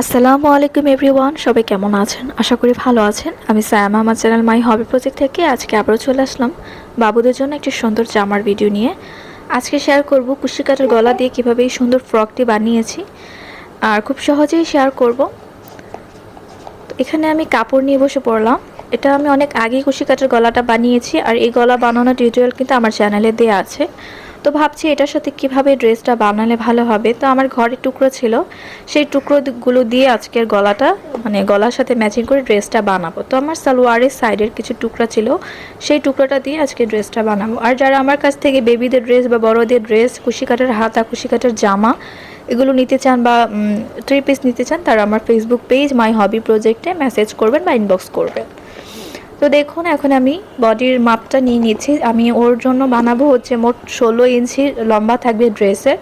আসসালামু আলাইকুম এভরিওয়ান, সবাই কেমন আছেন? আশা করি ভালো আছেন। আমি সায়াম, আমার চ্যানেল মাই হবি প্রজেক্ট থেকে আজকে আবারও চলে আসলাম বাবুদের জন্য একটি সুন্দর জামার ভিডিও নিয়ে। আজকে শেয়ার করব কুশি কাটার গলা দিয়ে কীভাবে এই সুন্দর ফ্রকটি বানিয়েছি। আর খুব সহজেই শেয়ার করব। এখানে আমি কাপড় নিয়ে বসে পড়লাম। এটা আমি অনেক আগেই কুশি কাটার গলাটা বানিয়েছি, আর এই গলা বানানোর টিউটোরিয়াল কিন্তু আমার চ্যানেলে দেওয়া আছে। তো ভাবছি এটার সাথে কীভাবে ড্রেসটা বানালে ভালো হবে। তো আমার ঘরে টুকরো ছিল, সেই টুকরোগুলো দিয়ে আজকের গলাটা মানে গলার সাথে ম্যাচিং করে ড্রেসটা বানাবো। তো আমার সালোয়ারের সাইডের কিছু টুকরা ছিল, সেই টুকরোটা দিয়ে আজকে ড্রেসটা বানাবো। আর যারা আমার কাছ থেকে বেবিদের ড্রেস বা বড়দের ড্রেস কুশি কাটার হাতা, কুশি কাটার জামা এগুলো নিতে চান বা থ্রি পিস নিতে চান, তারা আমার ফেসবুক পেজ মাই হবি প্রজেক্টে মেসেজ করবেন বা ইনবক্স করবেন। তো দেখুন, এখন আমি বডির মাপটা নিয়ে নিচ্ছি। আমি ওর জন্য বানাবো হচ্ছে মোট ষোলো ইঞ্চি লম্বা থাকবে ড্রেসের।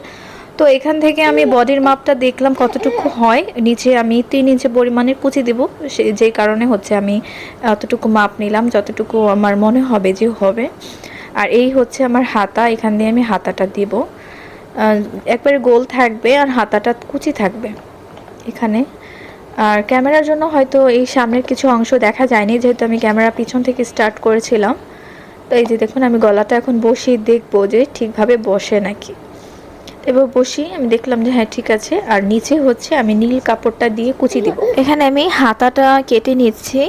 তো এখান থেকে আমি বডির মাপটা দেখলাম কতটুকু হয়। নিচে আমি তিন ইঞ্চি পরিমাণের কুচি দেবো। সে যেই কারণে হচ্ছে আমি অতটুকু মাপ নিলাম, যতটুকু আমার মনে হবে যে হবে। আর এই হচ্ছে আমার হাতা, এখান দিয়ে আমি হাতাটা দিব। একবারে গোল থাকবে আর হাতাটা কুচি থাকবে। এখানে আর ক্যামেরার জন্য হয়তো এই সামনের কিছু অংশ দেখা যায়নি, যেহেতু আমি ক্যামেরা পিছন থেকে স্টার্ট করেছিলাম। তো এই যে দেখুন, আমি গলাটা এখন বসিয়ে দেখব যে ঠিকভাবে বসে নাকি। এবার বসি, আমি দেখলাম যে হ্যাঁ ঠিক আছে। আর নিচে হচ্ছে আমি নীল কাপড়টা দিয়ে কুচি দিব। এখানে আমি হাতাটা কেটে নিচ্ছি।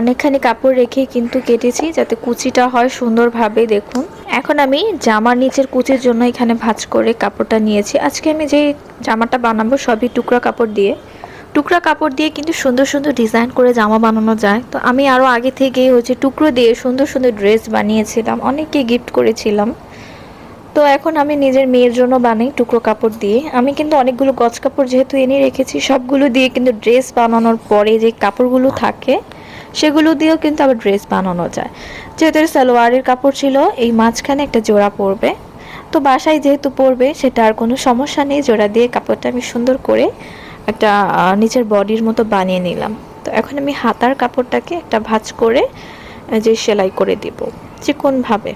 অনেকখানি কাপড় রেখে কিন্তু কেটেছি, যাতে কুচিটা হয় সুন্দরভাবে, দেখুন। এখন আমি জামার নিচের কুচির জন্য এখানে ভাঁজ করে কাপড়টা নিয়েছি। আজকে আমি যে জামাটা বানাবো, সবই টুকরা কাপড় দিয়ে। টুকরা কাপড় দিয়ে কিন্তু সুন্দর সুন্দর ডিজাইন করে জামা বানানো যায়। তো আমি আরও আগে থেকে হচ্ছে টুকরো দিয়ে সুন্দর সুন্দর ড্রেস বানিয়েছিলাম, অনেককে গিফট করেছিলাম। তো এখন আমি নিজের মেয়ের জন্য বানাই টুকরো কাপড় দিয়ে। আমি কিন্তু অনেকগুলো গজ কাপড় যেহেতু এনে রেখেছি, সবগুলো দিয়ে কিন্তু ড্রেস বানানোর পরে যে কাপড়গুলো থাকে, সেগুলো দিয়েও কিন্তু আবার ড্রেস বানানো যায়। যেহেতু সালোয়ারের কাপড় ছিল, এই মাঝখানে একটা জোড়া পরবে। তো বাসায় যেহেতু পরবে, সেটা আর কোনো সমস্যা নেই, জোড়া দিয়ে কাপড়টা আমি সুন্দর করে একটা নিচের বডির মতো বানিয়ে নিলাম। তো এখন আমি হাতার কাপড়টাকে একটা ভাঁজ করে যে সেলাই করে দিব চিকনভাবে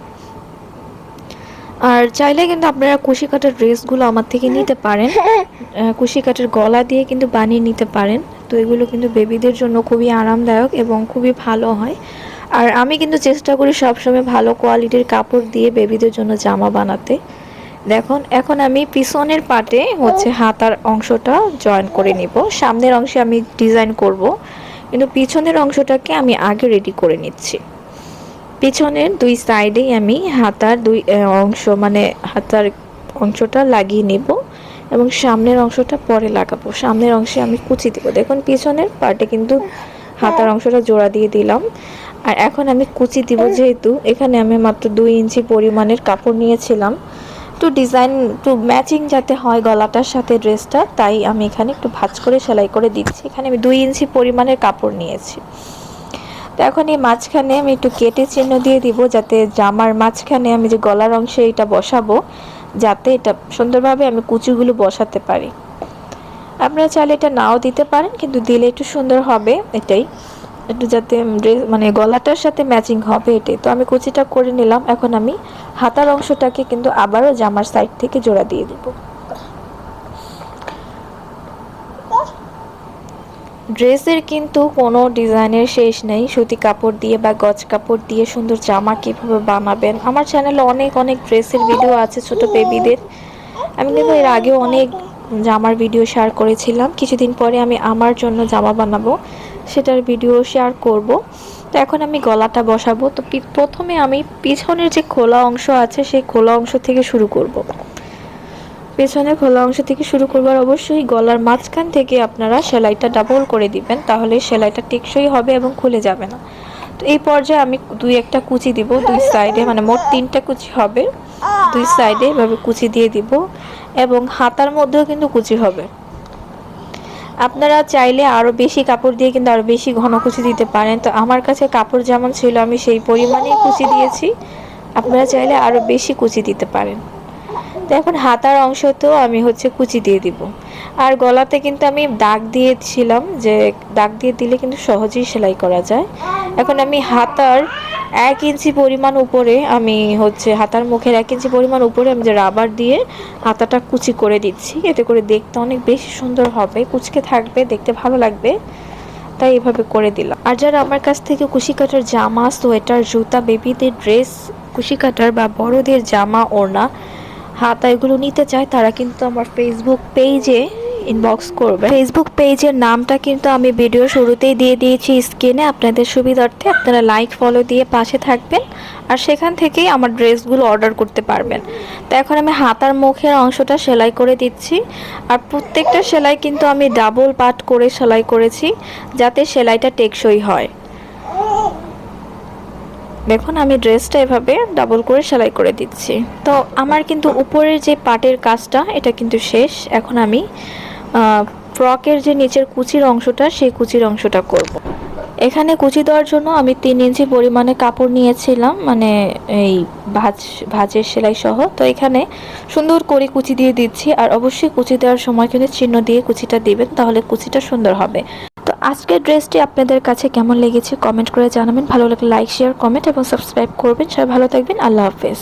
আর চাইলে কিন্তু আপনারা কুশি কাটার ড্রেসগুলো আমার থেকে নিতে পারেন। কুশি কাটার গলা দিয়ে কিন্তু বানিয়ে নিতে পারেন। তো এগুলো কিন্তু বেবিদের জন্য খুবই আরামদায়ক এবং খুবই ভালো হয়। আর আমি কিন্তু চেষ্টা করি সবসময় ভালো কোয়ালিটির কাপড় দিয়ে বেবিদের জন্য জামা বানাতে। দেখুন এখন আমি পিছনের পাটে হচ্ছে হাতার অংশটা জয়েন করে নিব। সামনের অংশে আমি ডিজাইন করব কিন্তু পিছনের অংশটাকে আমি আগে রেডি করে নিচ্ছি। পিছনের দুই সাইডেই আমি হাতার দুই অংশ মানে হাতার অংশটা লাগিয়ে নেব এবং সামনের অংশটা পরে লাগাবো। সামনের অংশে আমি কুচি দেবো। দেখুন পিছনের পার্টে কিন্তু হাতার অংশটা জোড়া দিয়ে দিলাম। আর এখন আমি কুচি দিব যেহেতু এখানে আমি মাত্র দুই ইঞ্চি পরিমাণের কাপড় নিয়েছিলাম। একটু ডিজাইন একটু ম্যাচিং যাতে হয় গলাটার সাথে ড্রেসটা তাই আমি এখানে একটু ভাজ করে সেলাই করে দিচ্ছি। এখানে আমি দুই ইঞ্চি পরিমাণের কাপড় নিয়েছি। তো এখন এই মাঝখানে আমি একটু কেটে চিহ্ন দিয়ে দিব যাতে জামার মাঝখানে আমি যে গলার অংশে এটা বসাবো, যাতে এটা সুন্দরভাবে আমি কুচিগুলো বসাতে পারি। আপনারা চাইলে এটা নাও দিতে পারেন, কিন্তু দিলে একটু সুন্দর হবে এটাই। একটু যাতে ড্রেস মানে গলাটার সাথে ম্যাচিং হবে এটাই। তো আমি কুচিটা করে নিলাম। এখন আমি হাতার অংশটাকে কিন্তু আবারও জামার সাইড থেকে জোড়া দিয়ে দেব। ড্রেসের কিন্তু কোনো ডিজাইনের শেষ নেই। সুতি কাপড় দিয়ে বা গজ কাপড় দিয়ে সুন্দর জামা কীভাবে বানাবেন? আমার চ্যানেলে অনেক অনেক ড্রেসের ভিডিও আছে ছোট বেবিদের আমি কিন্তু এর আগেও অনেক জামার ভিডিও শেয়ার করেছিলাম। কিছুদিন পরে আমি আমার জন্য জামা বানাবো। সেটার ভিডিও শেয়ার করব। তো এখন আমি গলাটা বসাবো। তো প্রথমে আমি পিছনের যে খোলা অংশ আছে, সেই খোলা অংশ থেকে শুরু করব। পেছনের খোলা অংশ থেকে শুরু করবার অবশ্যই গলার মাঝখান থেকে আপনারা সেলাইটা ডাবল করে দিবেন। তাহলে সেলাইটা টেকসই হবে এবং খুলে যাবে না। তো এই পর্যায়ে আমি দুই একটা কুচি দিব দুই সাইডে মানে মোট তিনটা কুচি হবে। দুই সাইডে এভাবে কুচি দিয়ে দিব। এবং হাতার মধ্যেও কিন্তু কুচি হবে। আপনারা চাইলে আরও বেশি কাপড় দিয়ে কিন্তু আরও বেশি ঘন কুচি দিতে পারেন। তো আমার কাছে কাপড় যেমন ছিল, আমি সেই পরিমাণেই কুচি দিয়েছি। আপনারা চাইলে আরও বেশি কুচি দিতে পারেন। তো এখন হাতার অংশতেও আমি হচ্ছে কুচি দিয়ে দিব। আর গলাতে কিন্তু আমি দাগ দিয়েছিলাম যে, দাগ দিয়ে দিলে কিন্তু সহজেই সেলাই করা যায়। এখন আমি হাতার এক ইঞ্চি পরিমাণ উপরে আমি হচ্ছে হাতার মুখের এক ইঞ্চি পরিমাণ উপরে আমি যে রাবার দিয়ে হাতাটা কুচি করে দিচ্ছি, এতে করে দেখতে অনেক বেশি সুন্দর হবে, কুচকে থাকবে, দেখতে ভালো লাগবে। তাই এভাবে করে দিলাম। আর যারা আমার কাছ থেকে কুশি কাটার জামা, সোয়েটার, জুতা, বেবিদের ড্রেস, কুশি কাটার বা বড়দের জামা, ওড়না, হাতা এগুলো নিতে চায়, তারা কিন্তু আমার ফেসবুক পেজে ইনবক্স করবে। ফেসবুক পেজের নামটা কিন্তু আমি ভিডিও শুরুতেই দিয়ে দিয়েছি স্ক্রিনে আপনাদের সুবিধার্থে আপনারা লাইক ফলো দিয়ে পাশে থাকবেন আর সেখান থেকেই আমার ড্রেসগুলো অর্ডার করতে পারবেন। তো এখন আমি হাতার মুখের অংশটা সেলাই করে দিচ্ছি। আর প্রত্যেকটা সেলাই কিন্তু আমি ডাবল পাট করে সেলাই করেছি যাতে সেলাইটা টেকসই হয়। দেখুন, আমি ড্রেসটা এভাবে ডাবল করে সেলাই করে দিচ্ছি। তো আমার কিন্তু উপরের যে পাটের কাজটা, এটা কিন্তু শেষ। এখন আমি ফ্রকের যে নিচের কুচির অংশটা, সেই কুচির অংশটা করব। এখানে কুচি দেওয়ার জন্য আমি তিন ইঞ্চি পরিমাণে কাপড় নিয়েছিলাম মানে এই ভাজ, ভাজের সেলাই সহ। তো এখানে সুন্দর করে কুচি দিয়ে দিচ্ছি, আর অবশ্যই কুচি দেওয়ার সময় কিন্তু চিহ্ন দিয়ে কুচিটা দিবেন, তাহলে কুচিটা সুন্দর হবে। তো আজকের ড্রেসটি আপনাদের কাছে কেমন লেগেছে কমেন্ট করে জানাবেন। ভালো লাগলে লাইক, শেয়ার, কমেন্ট এবং সাবস্ক্রাইব করবেন। সবাই ভালো থাকবেন। আল্লাহ হাফেজ।